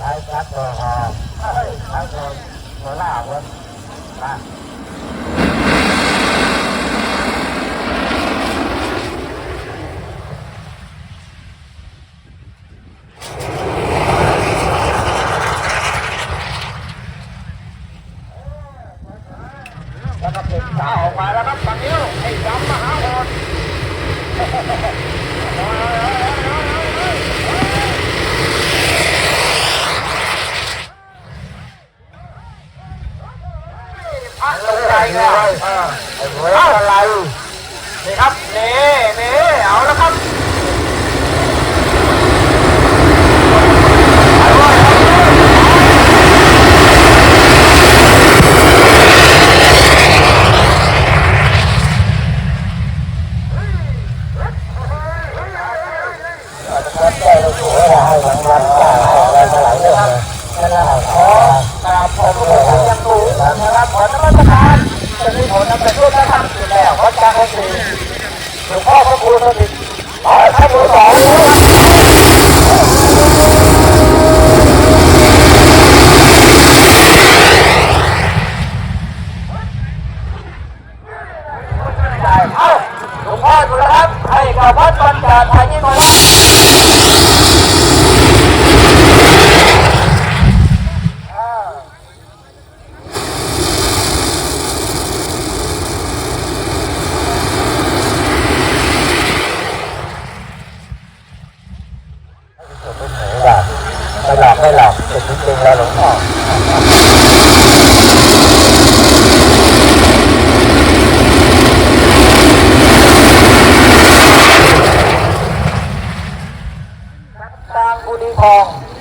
ท้ายซัดตัวหอท้ายตัวตัวล่าวันนะแล้วก็เก็บขาออกมาแล้วครับตอนนี้ไอ้ดำมหาโหด พักลงใจเลยไอ้เว้ยอะไรนี่ครับนี่นี่เอาแล้วครับ แล้งองค์สี่หลวงพ่อพระครูสถิตขอท่านผู้สอนเอ้าหลวงพ่อดูแลรับให้กับวัดบรรดาไทยนี่มาแล้ว Hong